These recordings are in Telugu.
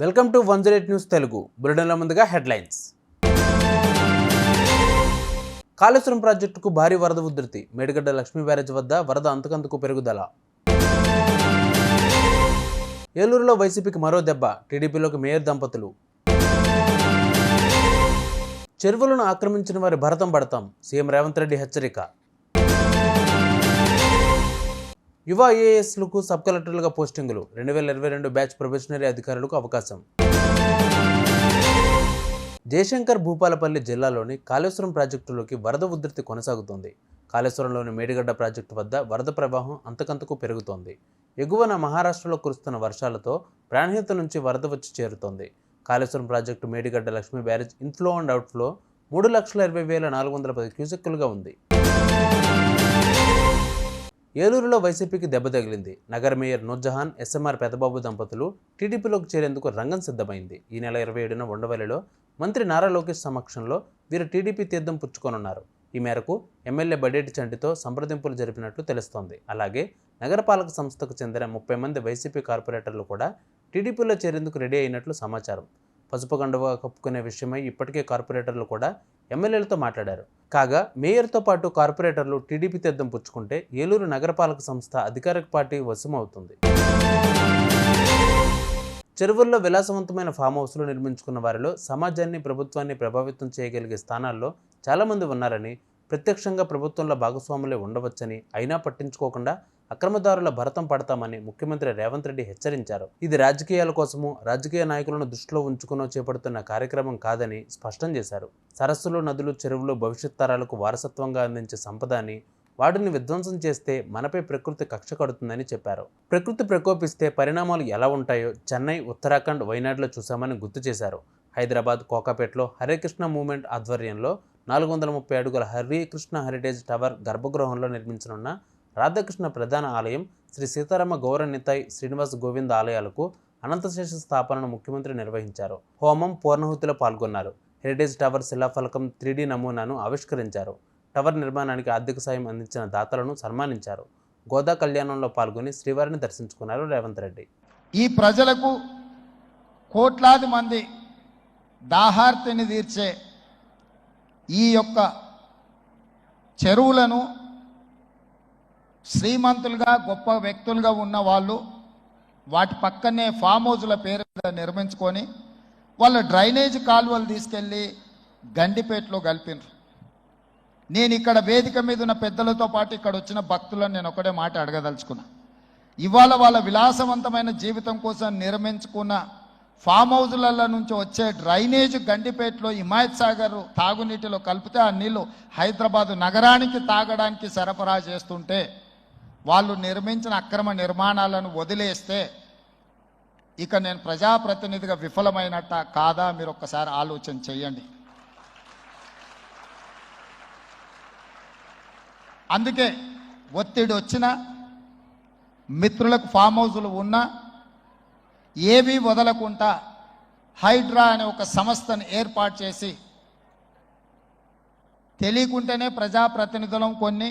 Welcome to one zero eight news Telugu. బులెటిన్లో ముందుగా హెడ్లైన్స్. కాళేశ్వరం ప్రాజెక్టుకు భారీ వరద ఉధృతి. మేడిగడ్డ లక్ష్మీ బ్యారేజ్ వద్ద వరద అంతకంతకు పెరుగుదల. ఏలూరులో వైసీపీకి మరో దెబ్బ టీడీపీలోకి మేయర్ దంపతులు. చెరువులను ఆక్రమించిన వారి భరతం పడతాం సీఎం రేవంత్ రెడ్డి హెచ్చరిక. యువ ఐఏఎస్లకు సబ్ కలెక్టర్లుగా పోస్టింగులు. రెండు వేల ఇరవై రెండు బ్యాచ్ ప్రొబేషనరీ అధికారులకు అవకాశం. జయశంకర్ భూపాలపల్లి జిల్లాలోని కాళేశ్వరం ప్రాజెక్టులోకి వరద ఉధృతి కొనసాగుతోంది. కాళేశ్వరంలోని మేడిగడ్డ ప్రాజెక్టు వద్ద వరద ప్రవాహం అంతకంతకు పెరుగుతోంది. ఎగువన మహారాష్ట్రలో కురుస్తున్న వర్షాలతో ప్రాణహిత నుంచి వరద వచ్చి చేరుతోంది. Kaleshwaram project Medigadda Lakshmi barrage inflow and outflow మూడు లక్షల ఇరవై వేల నాలుగు వందల పది క్యూసెక్కులుగా ఉంది. ఏలూరులో వైసీపీకి దెబ్బ తగిలింది. నగర మేయర్ నూర్జహాన్ ఎస్ఎంఆర్ పెదబాబు దంపతులు టీడీపీలోకి చేరేందుకు రంగం సిద్ధమైంది. ఈ నెల ఇరవై ఏడున ఉండవల్లిలో మంత్రి నారా లోకేష్ సమక్షంలో వీరు టీడీపీ తీర్థం పుచ్చుకోనున్నారు. ఈ మేరకు ఎమ్మెల్యే బడేటి చంటితో సంప్రదింపులు జరిపినట్లు తెలుస్తోంది. అలాగే నగరపాలక సంస్థకు చెందిన ముప్పై మంది వైసీపీ కార్పొరేటర్లు కూడా టీడీపీలో చేరేందుకు రెడీ అయినట్లు సమాచారం. పసుపు కండువా కప్పుకునే విషయమై ఇప్పటికే కార్పొరేటర్లు కూడా ఎమ్మెల్యేలతో మాట్లాడారు. కాగా మేయర్తో పాటు కార్పొరేటర్లు టీడీపీ తీర్థం పుచ్చుకుంటే ఏలూరు నగరపాలక సంస్థ అధికారిక పార్టీ వశమవుతుంది. చెరువుల్లో విలాసవంతమైన ఫామ్ హౌస్లు నిర్మించుకున్న వారిలో సమాజాన్ని ప్రభుత్వాన్ని ప్రభావితం చేయగలిగే స్థానాల్లో చాలామంది ఉన్నారని ప్రత్యక్షంగా ప్రభుత్వంలో భాగస్వాములే ఉండవచ్చని అయినా పట్టించుకోకుండా అక్రమదారుల భరతం పడతామని ముఖ్యమంత్రి రేవంత్ రెడ్డి హెచ్చరించారు. ఇది రాజకీయాల కోసము రాజకీయ నాయకులను దృష్టిలో ఉంచుకునో చేపడుతున్న కార్యక్రమం కాదని స్పష్టం చేశారు. సరస్సులు నదులు చెరువులు భవిష్యత్ తరాలకు వారసత్వంగా అందించే సంపద అని వాటిని విధ్వంసం చేస్తే మనపై ప్రకృతి కక్ష కడుతుందని చెప్పారు. ప్రకృతి ప్రకోపిస్తే పరిణామాలు ఎలా ఉంటాయో చెన్నై ఉత్తరాఖండ్ వైనాడులో చూశామని గుర్తు చేశారు. హైదరాబాద్ కోకాపేటలో హరే కృష్ణ మూవ్మెంట్ ఆధ్వర్యంలో నాలుగు వందల ముప్పై అడుగుల హరే కృష్ణ హెరిటేజ్ టవర్ గర్భగృహంలో నిర్మించనున్న రాధాకృష్ణ ప్రధాన ఆలయం శ్రీ సీతారామ గౌరనితాయ్ శ్రీనివాస్ గోవింద్ ఆలయాలకు అనంతశేష స్థాపనను ముఖ్యమంత్రి నిర్వహించారు. హోమం పూర్ణహుతిలో పాల్గొన్నారు. హెరిటేజ్ టవర్ శిలాఫలకం త్రీడీ నమూనాను ఆవిష్కరించారు. టవర్ నిర్మాణానికి ఆర్థిక సాయం అందించిన దాతలను సన్మానించారు. గోదా కళ్యాణంలో పాల్గొని శ్రీవారిని దర్శించుకున్నారు రేవంత్ రెడ్డి. ఈ ప్రజలకు కోట్లాది మంది దాహార్తిని తీర్చే ఈ యొక్క చెరువులను శ్రీమంతులుగా గొప్ప వ్యక్తులుగా ఉన్న వాళ్ళు వాటి పక్కనే ఫామ్ హౌజుల పేరు మీద నిర్మించుకొని వాళ్ళ డ్రైనేజ్ కాలువలు తీసుకెళ్ళి గండిపేటలో కలిపినారు. నేను ఇక్కడ వేదిక మీద ఉన్న పెద్దలతో పాటు ఇక్కడ వచ్చిన భక్తులను నేను ఒకటే మాట అడగదలుచుకున్నా. ఇవాళ వాళ్ళ విలాసవంతమైన జీవితం కోసం నిర్మించుకున్న ఫామ్ హౌజులలో నుంచి వచ్చే డ్రైనేజ్ గండిపేటలో హిమాయత్ సాగర్ తాగునీటిలో కలిపితే ఆ నీళ్ళు హైదరాబాదు నగరానికి తాగడానికి సరఫరా చేస్తుంటే వాళ్ళు నిర్మించిన అక్రమ నిర్మాణాలను వదిలేస్తే ఇక నేను ప్రజాప్రతినిధిగా విఫలమైనట్ట కాదా మీరు ఒక్కసారి ఆలోచన చేయండి. అందుకే ఒత్తిడి వచ్చినా మిత్రులకు ఫామ్ హౌజులు ఉన్నా ఏవి వదలకుండా హైడ్రా అనే ఒక సంస్థను ఏర్పాటు చేసి తెలియకుంటేనే ప్రజాప్రతినిధులం కొన్ని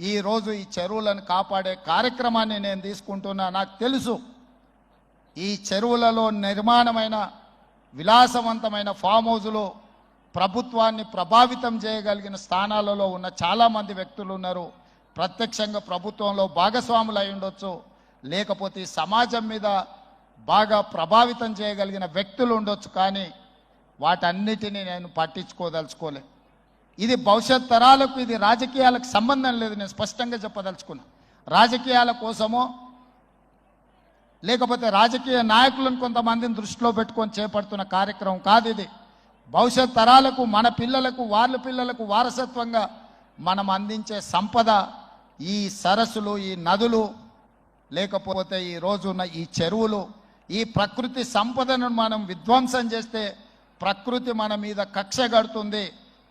ఈరోజు ఈ చెరువులను కాపాడే కార్యక్రమాన్ని నేను తీసుకుంటున్నా. నాకు తెలుసు ఈ చెరువులలో నిర్మాణమైన విలాసవంతమైన ఫామ్ హౌజులు ప్రభుత్వాన్ని ప్రభావితం చేయగలిగిన స్థానాలలో ఉన్న చాలామంది వ్యక్తులు ఉన్నారు. ప్రత్యక్షంగా ప్రభుత్వంలో భాగస్వాములు అయి ఉండొచ్చు. లేకపోతే సమాజం మీద బాగా ప్రభావితం చేయగలిగిన వ్యక్తులు ఉండొచ్చు. కానీ వాటన్నిటినీ నేను పట్టించుకోదలుచుకోలేదు ఇది భవిష్యత్ తరాలకు ఇది రాజకీయాలకు సంబంధం లేదు. నేను స్పష్టంగా చెప్పదలుచుకున్నా. రాజకీయాల కోసమో లేకపోతే రాజకీయ నాయకులను కొంతమందిని దృష్టిలో పెట్టుకొని చేపడుతున్న కార్యక్రమం కాదు ఇది. భవిష్యత్ తరాలకు మన పిల్లలకు వాళ్ళ పిల్లలకు వారసత్వంగా మనం అందించే సంపద ఈ సరస్సులు ఈ నదులు లేకపోతే ఈ రోజున్న ఈ చెరువులు ఈ ప్రకృతి సంపదను మనం విధ్వంసం చేస్తే ప్రకృతి మన మీద కక్ష కడుతుంది.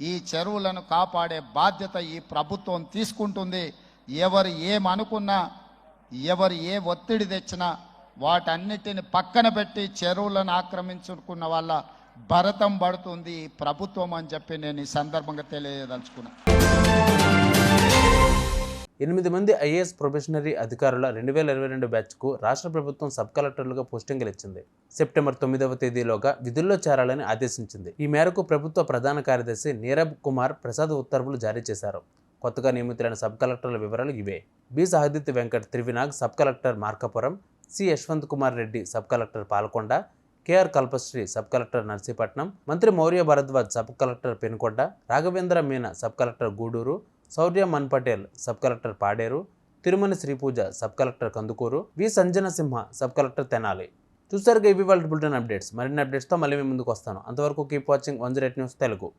ఈ చెరువులను కాపాడే బాధ్యత ఈ ప్రభుత్వం తీసుకుంటుంది. ఎవరు ఏమనుకున్నా ఎవరు ఏ ఒత్తిడి తెచ్చినా వాటన్నిటిని పక్కన పెట్టి చెరువులను ఆక్రమించుకున్న వాళ్ళ భరతం పడుతుంది ఈ ప్రభుత్వం అని చెప్పి నేను ఈ సందర్భంగా తెలియదలుచుకున్నాను ఎనిమిది మంది ఐఏఎస్ ప్రొబేషనరీ అధికారుల రెండు వేల ఇరవై రెండు బ్యాచ్కు రాష్ట్ర ప్రభుత్వం సబ్ కలెక్టర్లుగా పోస్టింగ్లు ఇచ్చింది. సెప్టెంబర్ తొమ్మిదవ తేదీలోగా విధుల్లో చేరాలని ఆదేశించింది. ఈ మేరకు ప్రభుత్వ ప్రధాన కార్యదర్శి నీరబ్ కుమార్ ప్రసాద్ ఉత్తర్వులు జారీ చేశారు. కొత్తగా నియమితులైన సబ్ కలెక్టర్ల వివరాలు ఇవే. B. Sahadit Venkat Trivinag sub collector Markapuram C. Yashwant Kumar Reddy sub collector Palkonda KR Kalpasri sub collector Narsipatnam Mantri Mourya Bharadwaj sub collector Penukonda Raghavendra Meena sub collector Gudur Shourya Man Patel sub collector Paderu Tirumala Sripuja sub collector Kandukur V Sanjana Simha sub collector Tenali. చూసారుగా ఇవి వాళ్ళ బులెటిన్ అప్డేట్స్. మరిన్ని అప్డేట్స్తో మళ్ళీ మీ ముందుకు వస్తాను. అంతవరకు keep watching one zero eight news Telugu.